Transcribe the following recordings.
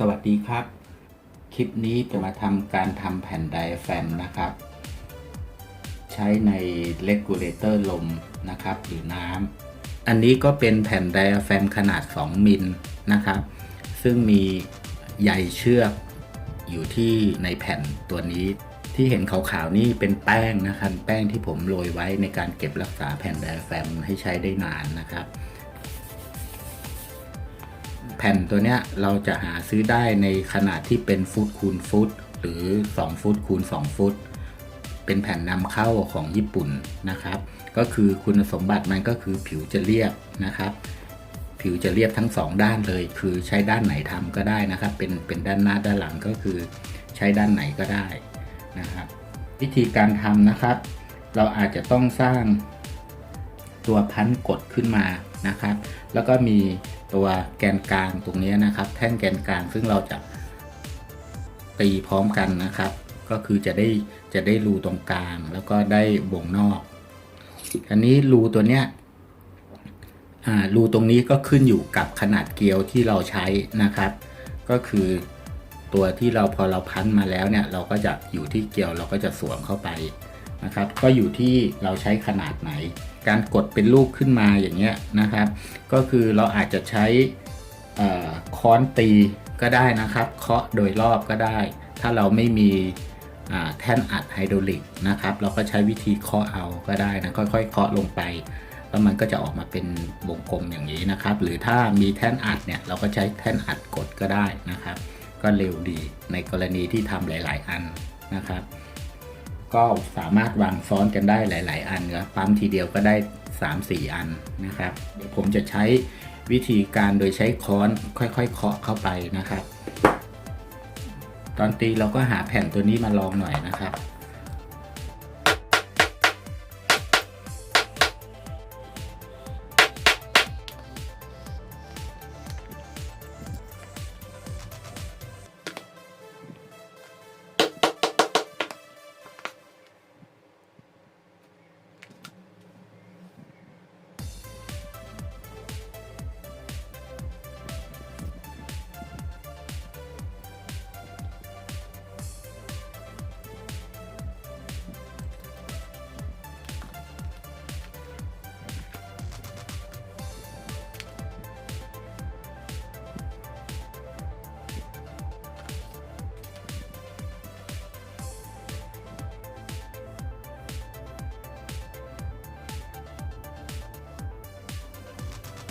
สวัสดีครับ คลิปนี้จะมาทำการทำแผ่นไดอะแฟมนะครับ ใช้ในเลกูเลเตอร์ลมนะครับ หรือน้ำอันนี้ก็เป็นแผ่นไดอะแฟมขนาด 2 มิลนะครับ ซึ่งมีใยเชือกอยู่ที่ในแผ่นตัวนี้ที่เห็นขาวๆนี่เป็นแป้งนะครับ แป้งที่ผมโรยไว้ในการเก็บรักษาแผ่นไดอะแฟมให้ใช้ได้นานนะครับ ผ่นตัวเนี้ยเราจะหาซื้อได้ในขนาดที่เป็นฟุตคูณฟุต หรือ 2 ฟุตคูณ 2 ฟุต เป็นแผ่นนำเข้าของญี่ปุ่นนะครับ ก็คือคุณสมบัติมันก็คือผิวจะเรียบนะครับ ผิวจะเรียบทั้งสองด้านเลย คือใช้ด้านไหนทำก็ได้นะครับ เป็นเป็นด้านหน้าด้านหลังก็คือใช้ด้านไหนก็ได้นะครับ วิธีการทำนะครับ เราอาจจะต้องสร้าง ตัวพันกดขึ้นมานะครับ แล้วก็มีตัวแกนกลางตรงนี้นะครับ แท่งแกนกลางซึ่งเราจะตีพร้อมกันนะครับ ก็คือจะได้จะได้รูตรงกลางแล้วก็ได้วงนอก อันนี้รูตัวเนี้ยอ่ารูตรงนี้ก็ขึ้นอยู่กับขนาดเกลียวที่เราใช้นะครับ ก็คือตัวที่เราพอเราพันมาแล้วเนี่ยเราก็จะอยู่ที่เกลียวเราก็จะสวมเข้าไป นะครับ ก็อยู่ที่เราใช้ขนาดไหน การกดเป็นรูปขึ้นมาอย่างเงี้ยนะครับ ก็คือเราอาจจะใช้ค้อนตีก็ได้นะครับ เคาะโดยรอบก็ได้ ถ้าเราไม่มีแท่นอัดไฮดรอลิกนะครับ เราก็ใช้วิธีเคาะเอาก็ได้นะค่อยๆเคาะลงไปแล้วมันก็จะออกมาเป็นวงกลมอย่างนี้นะครับ หรือถ้ามีแท่นอัดเนี่ยเราก็ใช้แท่นอัดกดก็ได้นะครับ ก็เร็วดีในกรณีที่ทำหลาย ๆ อันนะครับ ก็สามารถวางซ้อนกันได้หลาย ๆ อันครับปั๊มทีเดียวก็ได้ 3-4 อันนะครับ เดี๋ยวผมจะใช้วิธีการโดยใช้ค้อนค่อยๆเคาะเข้าไปนะครับ ตอนตีเราก็หาแผ่นตัวนี้มาลองหน่อยนะครับ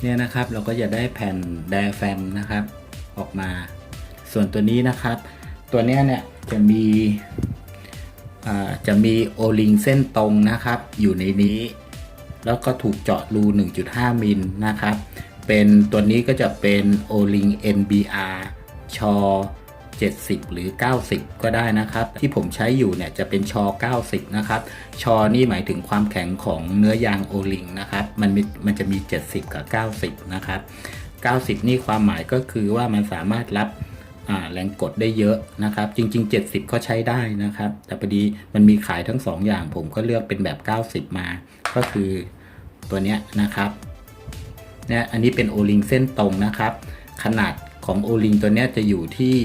เนี่ยนะครับเราก็จะได้แผ่นไดอะแฟมนะครับ ออกมา ส่วนตัวนี้นะครับ ตัวเนี้ยเนี่ยจะมีอ่าจะมีโอลิงเส้นตรงนะครับ อยู่ในนี้ แล้วก็ถูกเจาะรู 1.5 มิลนะครับ เป็นตัวนี้ก็จะเป็นโอลิง NBR ชอ 70 หรือ 90 ก็ได้นะครับ ที่ผมใช้อยู่เนี่ยจะเป็นชอ 90 นะครับ ชอนี่หมายถึงความแข็งของเนื้อยางโอลิงนะครับ มันม,มันจะมี 70 กับ 90 นะครับ 90 นี่ความหมายก็คือว่ามันสามารถรับแรงกดได้เยอะนะครับ จริง ๆ 70 ก็ใช้ได้นะครับ แต่พอดีมันมีขายทั้ง 2 อย่างผมก็เลือกเป็นแบบ 90 มา ก็คือตัวเนี้ยนะครับเนี่ยอันนี้เป็นโอลิงเส้นตรงนะครับ ขนาดของโอลิงตัวเนี้ยจะอยู่ที่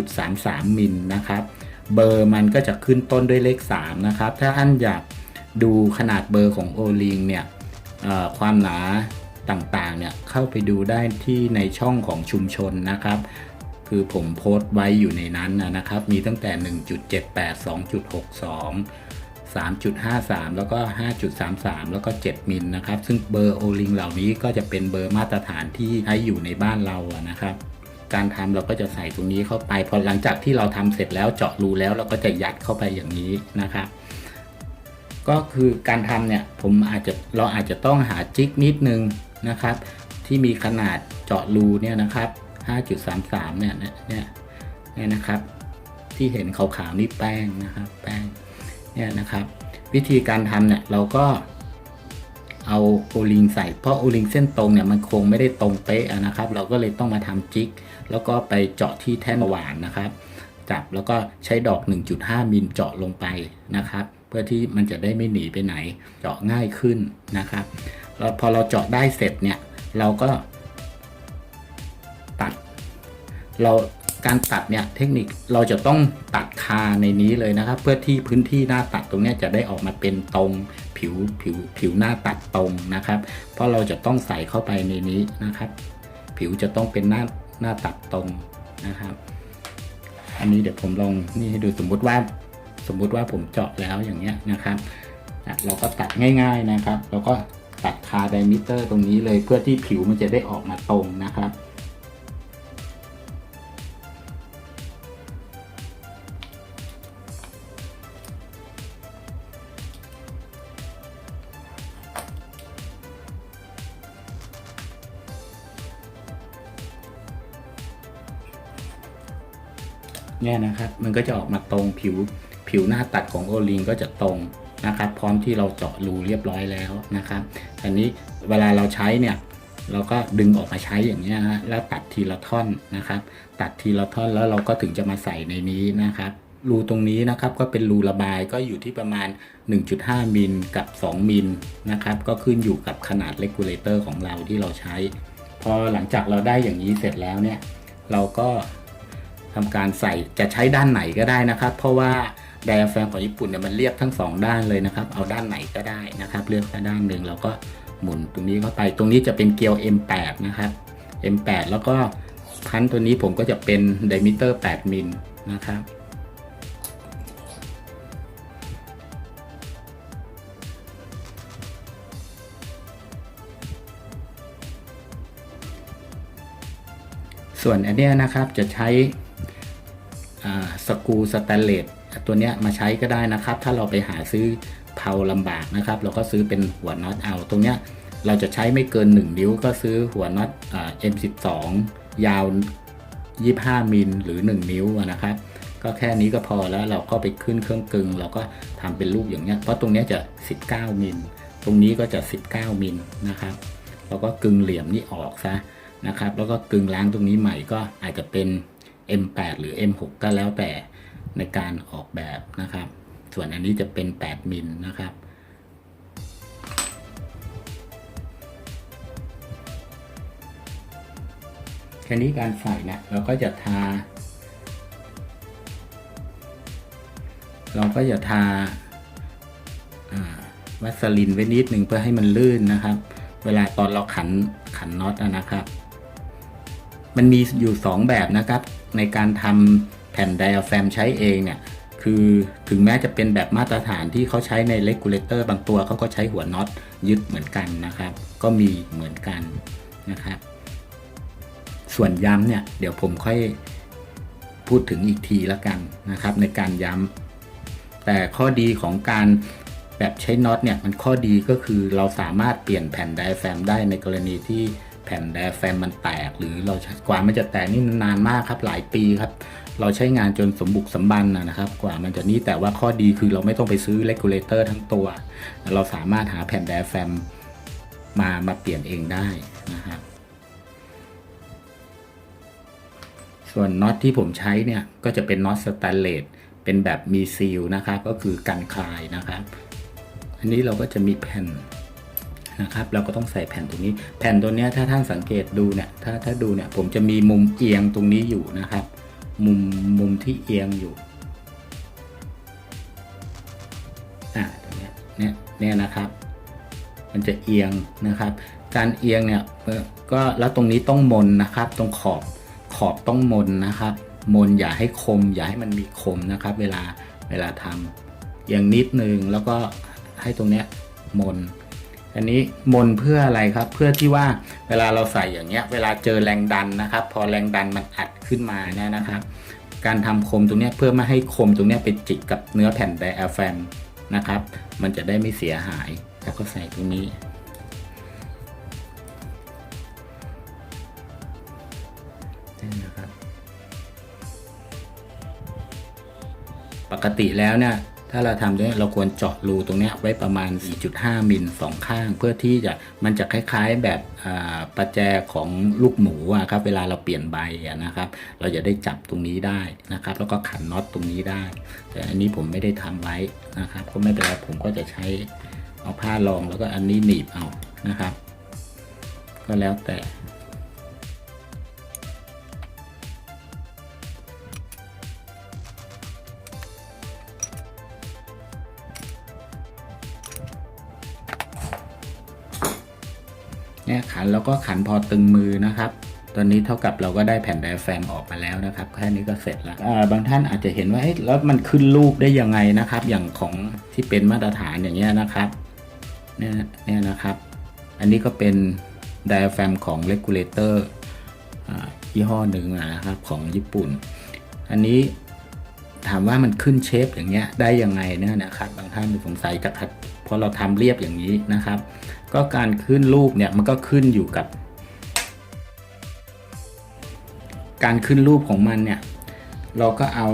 5.33 มิลนะครับ เบอร์มันก็จะขึ้นต้นด้วยเลข 3 นะครับ ถ้าท่านอยากดูขนาดเบอร์ของโอลิงเนี่ยความหนาต่างๆเนี่ยเข้าไปดูได้ที่ในช่องของชุมชนนะครับ คือผมโพสต์ไว้อยู่ในนั้นนะครับ มีตั้งแต่ 1.78 2.62 3.53 แล้วก็ 5.33 แล้วก็ 7 มิลนะครับ ซึ่งเบอร์โอลิงเหล่านี้ก็จะเป็นเบอร์มาตรฐานที่ใช้อยู่ในบ้านเรานะครับ การทำเราก็จะใส่ตรงนี้เข้าไป พอหลังจากที่เราทำเสร็จแล้วเจาะรูแล้วเราก็จะยัดเข้าไปอย่างนี้นะครับก็คือการทำเนี่ยผมอาจจะเราอาจจะต้องหาจิกนิดนึงนะครับ ที่มีขนาดเจาะรูเนี่ยนะครับ 5.33 เนี่ยเนี่ยเนี่ยนะครับ ที่เห็นขาวๆนี่แป้งนะครับ แป้งเนี่ยนะครับ วิธีการทำเนี่ยเราก็ เอาโอลิงใส่ เพราะโอลิงเส้นตรงเนี่ยมันคงไม่ได้ตรงเป๊ะนะครับ เราก็เลยต้องมาทำจิก แล้วก็ไปเจาะที่แท่นหวานนะครับ จับแล้วก็ใช้ดอก 1.5 มิลเจาะลงไปนะครับ เพื่อที่มันจะได้ไม่หนีไปไหน เจาะง่ายขึ้นนะครับแล้วพอเราเจาะได้เสร็จเนี่ยเราก็ตัด เราการตัดเนี่ยเทคนิคเราจะต้องตัดคาในนี้เลยนะครับ เพื่อที่พื้นที่หน้าตัดตรงนี้จะได้ออกมาเป็นตรง ผิวผิวผิวหน้าตัดตรงนะครับ เพราะเราจะต้องใส่เข้าไปในนี้นะครับ ผิวจะต้องเป็นหน้าหน้าตัดตรงนะครับ อันนี้เดี๋ยวผมลองนี่ให้ดูสมมุติว่าสมมุติว่าผมเจาะแล้วอย่างเงี้ยนะครับเราก็ตัดง่ายๆนะครับเราก็ตัดคาไดมิเตอร์ตรงนี้เลยเพื่อที่ผิวมันจะได้ออกมาตรงนะครับ เนี่ยนะครับมันก็จะออกมาตรงผิวผิวหน้าตัดของโอลิงก็จะตรงนะครับพร้อมที่เราเจาะรูเรียบร้อยแล้วนะครับอันนี้เวลาเราใช้เนี่ยเราก็ดึงออกมาใช้อย่างนี้นะแล้วตัดทีละท่อนนะครับ ตัดทีละท่อนแล้วเราก็ถึงจะมาใส่ในนี้นะครับรูตรงนี้นะครับก็เป็นรูระบายก็อยู่ที่ประมาณ 1.5 มิลกับ 2 มิลนะครับก็ขึ้นอยู่กับขนาดเลกูลเลเตอร์ของเราที่เราใช้ พอหลังจากเราได้อย่างนี้เสร็จแล้วเนี่ยเราก็ ทำการใส่จะใช้ด้านไหนก็ได้นะครับ เพราะว่าไดอะแฟมของญี่ปุ่นเนี่ยมันเรียบทั้งสองด้านเลยนะครับ เอาด้านไหนก็ได้นะครับ เลือกแค่ด้านหนึ่งแล้วก็หมุนตรงนี้เข้าไป ตรงนี้จะเป็นเกลียว M8 นะครับ M8 แล้วก็คันตัวนี้ผมก็จะเป็นไดมิเตอร์ 8 มิลนะครับส่วนอันนี้นะครับจะใช้ สกูสแตนเลสตัวเนี้ยมาใช้ก็ได้นะครับ ถ้าเราไปหาซื้อเพาลำบากนะครับ เราก็ซื้อเป็นหัวน็อตเอา ตรงเนี้ยเราจะใช้ไม่เกิน 1 นิ้วก็ซื้อหัวน็อตอ่า M12 ยาว 25 มิลหรือ 1 นิ้วนะครับ ก็แค่นี้ก็พอแล้วเราก็ไปขึ้นเครื่องกึงเราก็ทำเป็นรูปอย่างเงี้ยเพราะตรงเนี้ยจะ 19 มิลตรงนี้ก็จะ 19 มิลนะครับเราก็กึงเหลี่ยมนี่ออกซะนะครับ แล้วก็กึงล้างตรงนี้ใหม่ก็อาจจะเป็น M8 หรือ M6 ก็แล้วแต่ในการออกแบบนะครับ ส่วนอันนี้จะเป็น 8 มิลนะครับ แค่นี้การใส่นะเราก็จะทา เราก็จะทาอ่าวัสลินไว้นิดหนึ่งเพื่อให้มันลื่นนะครับ เวลาตอนเราขันขันน็อตนะครับ มันมีอยู่ 2 แบบนะครับ ในการทำแผ่นไดอะแฟมใช้เองเนี่ยคือถึงแม้จะเป็นแบบมาตรฐานที่เขาใช้ในเลกูลเลเตอร์บางตัวเขาก็ใช้หัวน็อตยึดเหมือนกันนะครับ ก็มีเหมือนกันนะครับ ส่วนย้ำเนี่ยเดี๋ยวผมค่อยพูดถึงอีกทีละกันนะครับ ในการย้ำแต่ข้อดีของการแบบใช้น็อตเนี่ยมันข้อดีก็คือเราสามารถเปลี่ยนแผ่นไดอะแฟมได้ในกรณีที่ แผ่นไดอะแฟมมันแตก หรือเรากว่ามันจะแตกนี่นานมากครับหลายปีครับ เราใช้งานจนสมบุกสมบันนะครับ กว่ามันจะนี้แต่ว่าข้อดีคือเราไม่ต้องไปซื้อเลกูเลเตอร์ทั้งตัว เราสามารถหาแผ่นไดอะแฟมมามาเปลี่ยนเองได้นะครับส่วนน็อตที่ผมใช้เนี่ยก็จะเป็นน็อตสแตนเลสเป็นแบบมีซีลนะครับ ก็คือกันคลายนะครับ อันนี้เราก็จะมีแผ่น นะครับ เราก็ต้องใส่แผ่นตรงนี้ แผ่นตัวนี้ถ้าท่านสังเกตดูเนี่ยถ้าถ้าดูเนี่ยผมจะมีมุมเอียงตรงนี้อยู่นะครับ มุมมุมที่เอียงอยู่อ่าตรงนี้เนี่ยเนี่ยนะครับ มันจะเอียงนะครับ การเอียงเนี่ยก็แล้วตรงนี้ต้องมนนะครับ ตรงขอบขอบต้องมนนะครับ มนอย่าให้คม อย่าให้มันมีคมนะครับ เวลาเวลาทำเอียงนิดนึงแล้วก็ให้ตรงเนี้ยมน อันนี้มนเพื่ออะไรครับ เพื่อที่ว่าเวลาเราใส่อย่างเงี้ย เวลาเจอแรงดันนะครับ พอแรงดันมันอัดขึ้นมาเนี่ยนะครับ การทำคมตรงเนี้ยเพื่อไม่ให้คมตรงเนี้ยไปจิกกับเนื้อแผ่นไดอะแฟมนะครับ มันจะได้ไม่เสียหายแล้วก็ใส่ตรงนี้นี่นะครับ ปกติแล้วเนี่ย ถ้าเราทำเนี่ยเราควรเจาะรูตรงนี้ไว้ประมาณ 4.5 มิลสองข้าง เพื่อที่จะมันจะคล้ายๆแบบประแจของลูกหมูอะครับ เวลาเราเปลี่ยนใบนะครับ เราจะได้จับตรงนี้ได้นะครับ แล้วก็ขันน็อตตรงนี้ได้ แต่อันนี้ผมไม่ได้ทำไว้นะครับ ก็ไม่เป็นไรผมก็จะใช้เอาผ้ารองแล้วก็อันนี้หนีบเอานะครับ ก็แล้วแต่ ขันแล้วก็ขันพอตึงมือนะครับตอนนี้เท่ากับเราก็ได้แผ่นไดอะแฟมออกมาแล้วนะครับแค่นี้ก็เสร็จแล้วาบางท่านอาจจะเห็นว่าเอ๊ะแล้วมันขึ้นรูปได้ยังไงนะครับ อย่างของที่เป็นมาตรฐานอย่างเงี้ยนะครับเนี่ยเนี่ยนะครับ อันนี้ก็เป็นไดอะแฟมของเลกูลเลเตอร์ยี่ห้อหนึ่งนะครับของญี่ปุ่น อันนี้ถามว่ามันขึ้นเชฟอย่างเงี้ยได้ยังไงเนี่ยนะครับ บางท่านสงสัยจะขัดเพราะเราทำเรียบอย่างนี้นะครับ ก็การขึ้นรูปเนี่ยมันก็ขึ้นอยู่กับ การขึ้นรูปของมันเนี่ย เราก็เอา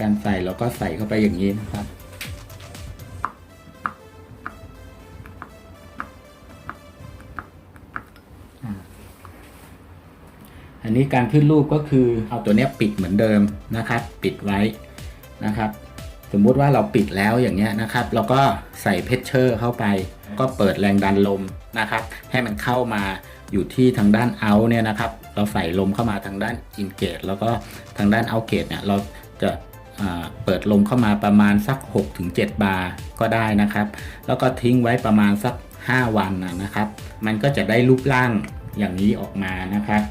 การใส่เราก็ใส่เข้าไปอย่างนี้นะครับ อันนี้การขึ้นรูปก็คือเอาตัวเนี้ยปิดเหมือนเดิมนะครับ ปิดไว้นะครับ สมมุติว่าเราปิดแล้วอย่างเงี้ยนะครับ เราก็ใส่เพชเชอร์เข้าไป ก็เปิดแรงดันลมนะครับ ให้มันเข้ามาอยู่ที่ทางด้านเอาเนี่ยนะครับ เราใส่ลมเข้ามาทางด้านอินเกตแล้วก็ทางด้านเอาเกตเนี่ยเราจะเปิดลมเข้ามาประมาณสัก 6-7 บาร์ก็ได้นะครับ แล้วก็ทิ้งไว้ประมาณสัก 5 วันนะนะครับ มันก็จะได้รูปร่างอย่างนี้ออกมานะครับ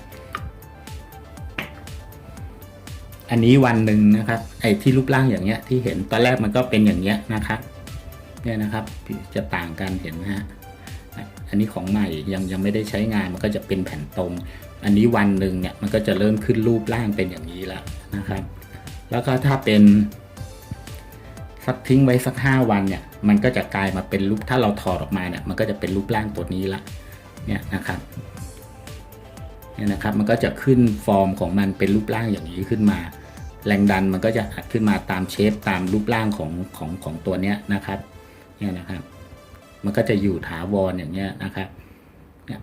อันนี้วันหนึ่งนะครับ ไอ้ที่รูปร่างอย่างเงี้ยที่เห็นตอนแรกมันก็เป็นอย่างเงี้ยนะครับ เนี่ยนะครับจะต่างกันเห็นไหมฮะอันนี้ของใหม่ยังยังไม่ได้ใช้งานมันก็จะเป็นแผ่นตรง อันนี้วันหนึ่งเนี่ยมันก็จะเริ่มขึ้นรูปร่างเป็นอย่างนี้แล้วนะครับ แล้วก็ถ้าเป็นสักทิ้งไว้สักห้าวันเนี่ยมันก็จะกลายมาเป็นรูปถ้าเราถอดออกมาเนี่ยมันก็จะเป็นรูปร่างตัวนี้ละเนี่ยนะครับเนี่ยนะครับมันก็จะขึ้นฟอร์มของมันเป็นรูปร่างอย่างนี้ขึ้นมา แรงดันมันก็จะอัดขึ้นมาตามเชฟตามรูปร่างของของของตัวเนี้ยนะครับ เนี่ยนะครับ มันก็จะอยู่ถาวรอย่างเงี้ยนะครับเนี่ย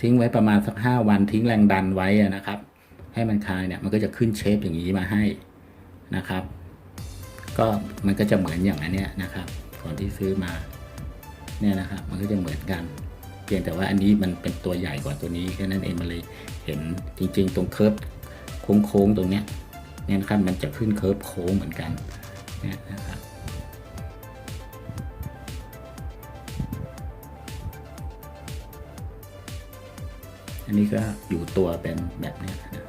ทิ้งไว้ประมาณสักห้าวันทิ้งแรงดันไว้นะครับ ให้มันคลายเนี่ยมันก็จะขึ้นเชฟอย่างนี้มาให้นะครับ ก็มันก็จะเหมือนอย่างอันเนี้ยนะครับก่อนที่ซื้อมาเนี่ยนะครับ มันก็จะเหมือนกัน เพียงแต่ว่าอันนี้มันเป็นตัวใหญ่กว่าตัวนี้แค่นั้นเองมันเลยเห็นจริง ๆ ตรงเคิร์ฟโค้งๆตรงเนี้ยเนี่ยนะครับมันจะขึ้นเคิร์ฟโค้งเหมือนกันเนี่ยนะครับ อันนี้ก็อยู่ตัวเป็นแบบนี้นะ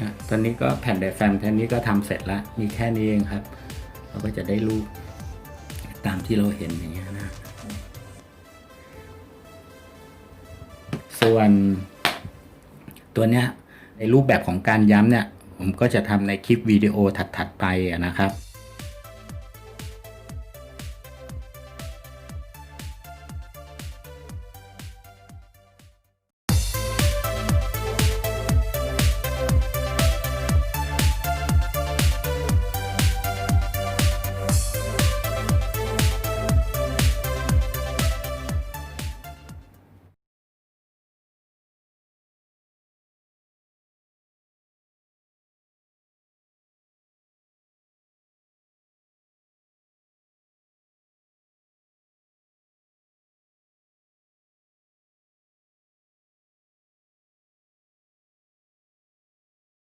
ครับอะตอนนี้ก็แผ่นไดแฟมแค่นี้ก็ทำเสร็จแล้วมีแค่นี้เองครับ เราก็จะได้รูปตามที่เราเห็นอย่างเงี้ยนะ ส่วนตัวเนี้ยในรูปแบบของการย้ำเนี่ย ผมก็จะทำในคลิปวิดีโอถัดๆไปนะครับ